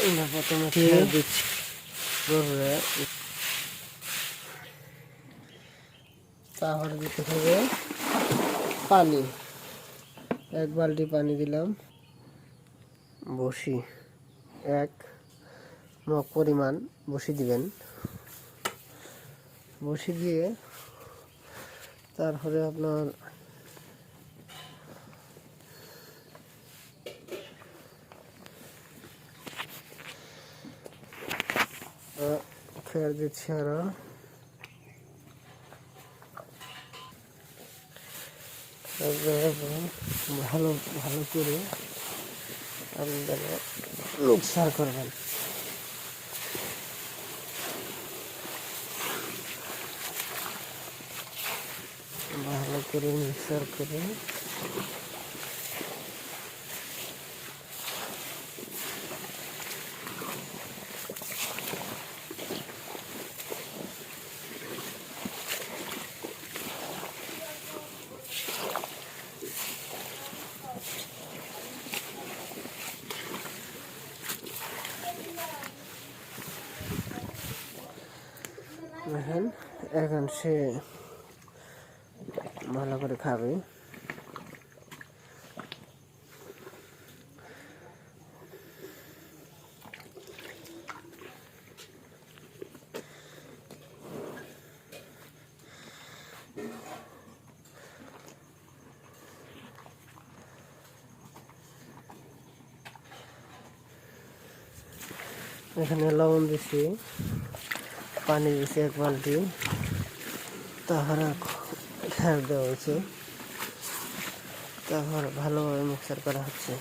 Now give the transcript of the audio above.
আমরা প্রথমে খেয়ে দিচ্ছি গরুরে তারপরে দিতে হবে পানি। এক বালতি পানি দিলাম। বসি। এক মগ পরিমাণ বসি দিবেন। বসি দিয়ে তারপরে আপনার খেয়াল দিচ্ছি আরও। ভালো ভালো করে আপনারা মিক্সার করবেন ভালো করে মিক্সার করে দেখেন এখন সে ভালো করে খাবে। এখানে লবণ দিছি। পানি দিয়েছি এক বালতি তারপরে খেয়াল দেওয়া হয়েছে। তারপর ভালোভাবে মিক্সার করা হচ্ছে।